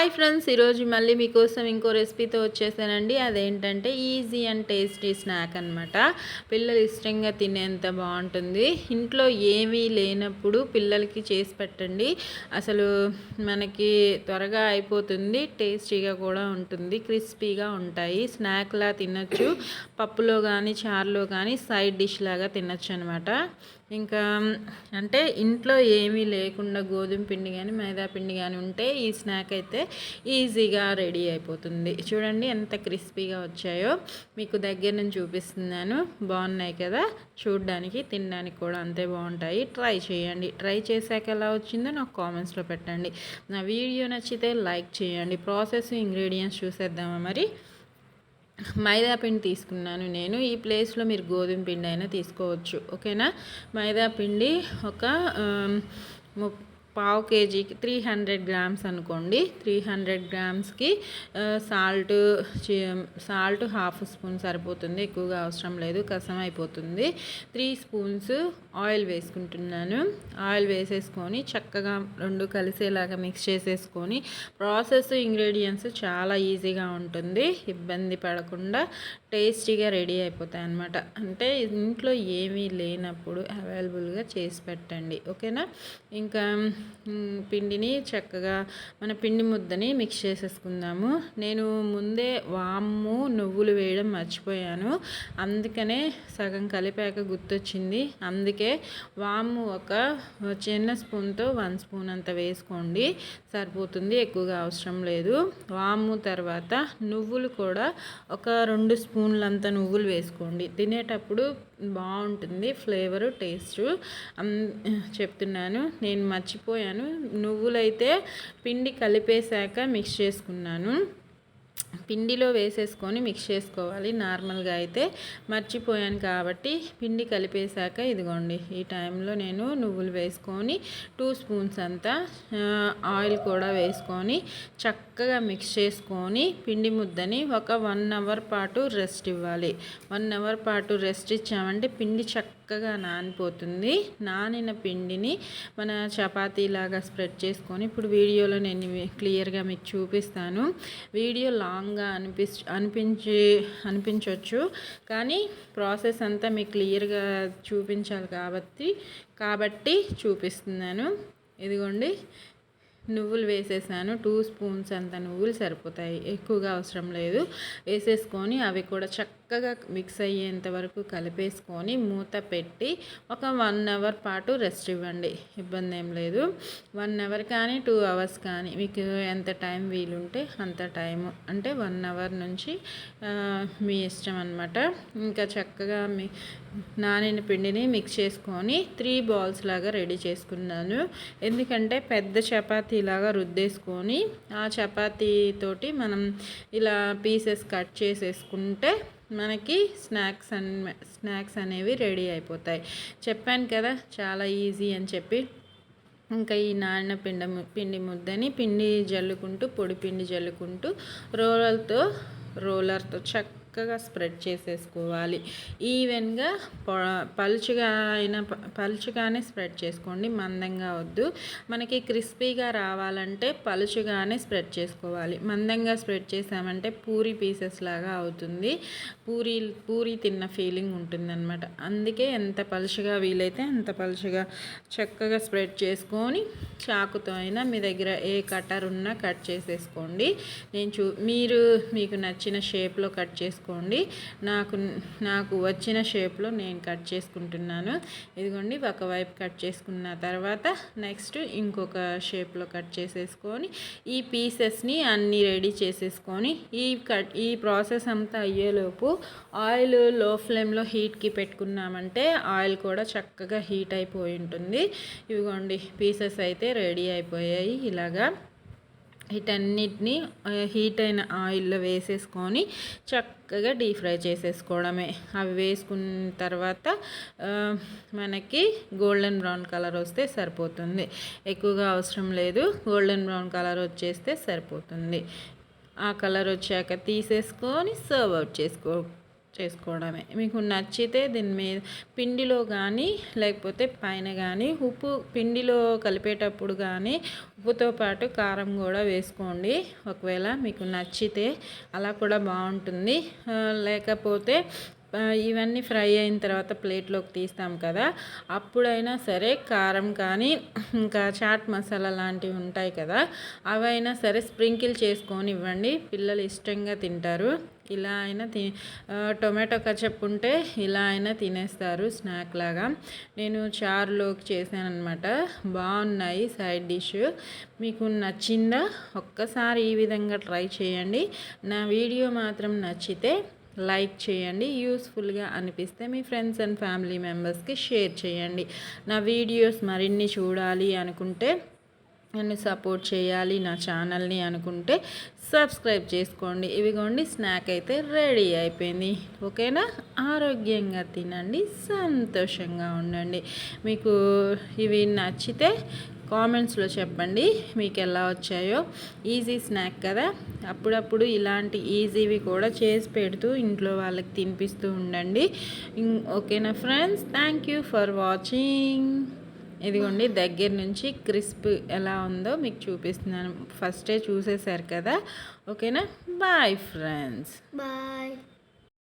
Hi friends ఈరోజు మళ్ళీ మీకోసం ఇంకో రెసిపీతో వచ్చేసానండి. అదేంటంటే ఈజీ అండ్ టేస్టీ స్నాక్ అనమాట పిల్లలు ఇష్టంగా తినేంత బాగుంటుంది. ఇంట్లో ఏమీ లేనప్పుడు పిల్లలకి చేసి పెట్టండి. అసలు మనకి త్వరగా అయిపోతుంది టేస్టీగా కూడా ఉంటుంది క్రిస్పీగా ఉంటాయి. స్నాక్లా తినచ్చు పప్పులో కానీ చారులో కానీ సైడ్ డిష్ లాగా తినచ్చు అనమాట ఇంకా అంటే ఇంట్లో ఏమీ లేకుండా గోధుమ పిండి కానీ మైదా పిండి కానీ ఉంటే ఈ స్నాక్ అయితే ఈజీగా రెడీ అయిపోతుంది. చూడండి ఎంత క్రిస్పీగా వచ్చాయో. మీకు దగ్గర నుంచి చూపిస్తున్నాను. బాగున్నాయి కదా? చూడడానికి తినడానికి కూడా అంతే బాగుంటాయి. ట్రై చేయండి. ట్రై చేశాక ఎలా వచ్చిందో నాకు కామెంట్స్లో పెట్టండి. నా వీడియో నచ్చితే లైక్ చేయండి. ప్రాసెస్ ఇంగ్రీడియంట్స్ చూసేద్దామా మరి? మైదా పిండి తీసుకున్నాను నేను. ఈ ప్లేస్లో మీరు గోధుమ పిండి అయినా తీసుకోవచ్చు. ఓకేనా? మైదా పిండి ఒక పావు కేజీకి త్రీ హండ్రెడ్ గ్రామ్స్ అనుకోండి. త్రీ హండ్రెడ్ గ్రామ్స్కి సాల్ట్ సాల్ట్ హాఫ్ స్పూన్ సరిపోతుంది. ఎక్కువగా అవసరం లేదు. కసం అయిపోతుంది. త్రీ స్పూన్స్ ఆయిల్ వేసుకుంటున్నాను. ఆయిల్ వేసేసుకొని చక్కగా రెండు కలిసేలాగా మిక్స్ చేసేసుకొని ప్రాసెస్ ఇంగ్రీడియంట్స్ చాలా ఈజీగా ఉంటుంది. ఇబ్బంది పడకుండా టేస్టీగా రెడీ అయిపోతాయి అన్నమాట. అంటే ఇంట్లో ఏమీ లేనప్పుడు అవైలబుల్గా చేసి పెట్టండి. ఓకేనా? ఇంకా పిండిని చక్కగా మన పిండి ముద్దని మిక్స్ చేసేసుకుందాము. నేను ముందే వాము నువ్వులు వేయడం మర్చిపోయాను. అందుకనే సగం కలిపాక గుర్తొచ్చింది. అందుకే వాము ఒక చిన్న స్పూన్తో వన్ స్పూన్ అంత వేసుకోండి. సరిపోతుంది ఎక్కువగా అవసరం లేదు. వాము తర్వాత నువ్వులు కూడా ఒక రెండు స్పూన్లంత నువ్వులు వేసుకోండి. తినేటప్పుడు బాగుంటుంది ఫ్లేవరు టేస్ట్. చెప్తున్నాను నేను మర్చిపోయాను. నువ్వులైతే పిండి కలిపేశాక మిక్స్ చేసుకున్నాను. పిండిలో వేసేసుకొని మిక్స్ చేసుకోవాలి. నార్మల్గా అయితే మర్చిపోయాను కాబట్టి పిండి కలిపేశాక ఇదిగోండి ఈ టైంలో నేను నువ్వులు వేసుకొని టూ స్పూన్స్ అంతా ఆయిల్ కూడా వేసుకొని చక్కగా మిక్స్ చేసుకొని పిండి ముద్దని ఒక వన్ అవర్ పాటు రెస్ట్ ఇవ్వాలి. వన్ అవర్ పాటు రెస్ట్ ఇచ్చామంటే పిండి చక్కగా నానిపోతుంది. నానిన పిండిని మన చపాతీలాగా స్ప్రెడ్ చేసుకొని ఇప్పుడు వీడియోలో నేను క్లియర్గా మీకు చూపిస్తాను. వీడియో లాంగ్గా అనిపి అనిపించి అనిపించవచ్చు కానీ ప్రాసెస్ అంతా మీకు క్లియర్గా చూపించాలి కాబట్టి కాబట్టి చూపిస్తున్నాను. ఇదిగోండి నువ్వులు వేసేసాను. టూ స్పూన్స్ అంత నువ్వులు సరిపోతాయి. ఎక్కువగా అవసరం లేదు. వేసేసుకొని అవి కూడా చక్క చక్కగా మిక్స్ అయ్యేంత వరకు కలిపేసుకొని మూత పెట్టి ఒక వన్ అవర్ పాటు రెస్ట్ ఇవ్వండి. ఇబ్బంది ఏం లేదు. వన్ అవర్ కానీ టూ అవర్స్ కానీ మీకు ఎంత టైం వీలుంటే అంత టైము అంటే వన్ అవర్ నుంచి మీ ఇష్టం అనమాట ఇంకా చక్కగా మీ నానిన పిండిని మిక్స్ చేసుకొని త్రీ బాల్స్ లాగా రెడీ చేసుకున్నాను. ఎందుకంటే పెద్ద చపాతీ లాగా రుద్దేసుకొని ఆ చపాతీతోటి మనం ఇలా పీసెస్ కట్ చేసేసుకుంటే మనకి స్నాక్స్ అన్ స్నాక్స్ అనేవి రెడీ అయిపోతాయి. చెప్పాను కదా చాలా ఈజీ అని చెప్పి. ఇంకా ఈ నాన్న పిండ పిండి ముద్దని పిండి జల్లుకుంటూ పొడి పిండి జల్లుకుంటూ రోలర్తో రోలర్తో చక్క చక్కగా స్ప్రెడ్ చేసేసుకోవాలి. ఈవెన్గా పలుచుగా అయిన పలుచుగానే స్ప్రెడ్ చేసుకోండి. మందంగా వద్దు. మనకి క్రిస్పీగా రావాలంటే పలుచుగానే స్ప్రెడ్ చేసుకోవాలి. మందంగా స్ప్రెడ్ చేసామంటే పూరి పీసెస్ లాగా అవుతుంది. పూరి పూరి తిన్న ఫీలింగ్ ఉంటుందన్నమాట. అందుకే ఎంత పలుచుగా వీలైతే అంత పలుచుగా చక్కగా స్ప్రెడ్ చేసుకొని చాకుతో అయినా మీ దగ్గర ఏ కటర్ ఉన్నా కట్ చేసేసుకోండి. నేను చూ మీరు మీకు నచ్చిన షేప్లో కట్ చేసుకో చేసుకోండి. నాకు నాకు వచ్చిన షేప్లో నేను కట్ చేసుకుంటున్నాను. ఇదిగోండి ఒకవైపు కట్ చేసుకున్న తర్వాత నెక్స్ట్ ఇంకొక షేప్లో కట్ చేసేసుకొని ఈ పీసెస్ని అన్నీ రెడీ చేసేసుకొని ఈ కట్ ఈ ప్రాసెస్ అంతా అయ్యేలోపు ఆయిల్లో ఫ్లేమ్లో హీట్కి పెట్టుకున్నామంటే ఆయిల్ కూడా చక్కగా హీట్ అయిపోయి ఉంటుంది. ఇవిగోండి పీసెస్ అయితే రెడీ అయిపోయాయి ఇలాగా. వీటన్నిటిని హీట్ అయిన ఆయిల్లో వేసేసుకొని చక్కగా డీప్ ఫ్రై చేసేసుకోవడమే. అవి వేసుకున్న తర్వాత మనకి గోల్డెన్ బ్రౌన్ కలర్ వస్తే సరిపోతుంది. ఎక్కువగా అవసరం లేదు. గోల్డెన్ బ్రౌన్ కలర్ వచ్చేస్తే సరిపోతుంది. ఆ కలర్ వచ్చాక తీసేసుకొని సర్వ్ అవుట్ చేసుకో చేసుకోవడమే. మీకు నచ్చితే దీని మీద పిండిలో కానీ లేకపోతే పైన కానీ ఉప్పు పిండిలో కలిపేటప్పుడు కానీ ఉప్పుతో పాటు కారం కూడా వేసుకోండి. ఒకవేళ మీకు నచ్చితే అలా కూడా బాగుంటుంది. లేకపోతే ఇవన్నీ ఫ్రై అయిన తర్వాత ప్లేట్లోకి తీస్తాం కదా. అప్పుడైనా సరే కారం కానీ ఇంకా చాట్ మసాలా లాంటివి ఉంటాయి కదా అవైనా సరే స్ప్రింకిల్ చేసుకొని ఇవ్వండి. పిల్లలు ఇష్టంగా తింటారు. ఇలా అయినా తి టొమాటో కచప్ ఉంటే ఇలా అయినా తినేస్తారు స్నాక్ లాగా. నేను చారులోకి చేశాను అనమాట బాగున్నాయి సైడ్ డిష్. మీకు నచ్చిందా ఒక్కసారి ఈ విధంగా ట్రై చేయండి. నా వీడియో మాత్రం నచ్చితే లైక్ చేయండి. యూస్ఫుల్గా అనిపిస్తే మీ ఫ్రెండ్స్ అండ్ ఫ్యామిలీ మెంబర్స్కి షేర్ చేయండి. నా వీడియోస్ మరిన్ని చూడాలి అనుకుంటే నన్ను సపోర్ట్ చేయాలి నా ఛానల్ని అనుకుంటే సబ్స్క్రైబ్ చేసుకోండి. ఇవిగోండి స్నాక్ అయితే రెడీ అయిపోయింది. ఓకేనా? ఆరోగ్యంగా తినండి సంతోషంగా ఉండండి. మీకు ఇవి నచ్చితే కామెంట్స్లో చెప్పండి మీకు ఎలా వచ్చాయో. ఈజీ స్నాక్ కదా? అప్పుడప్పుడు ఇలాంటి ఈజీవి కూడా చేసి పెడుతూ ఇంట్లో వాళ్ళకి తినిపిస్తూ ఉండండి. ఓకేనా friends? Thank you for watching. ఇదిగోండి దగ్గర నుంచి క్రిస్ప్ ఎలా ఉందో మీకు చూపిస్తున్నాను. ఫస్టే చూసేశారు కదా. ఓకేనా? Bye friends. బాయ్.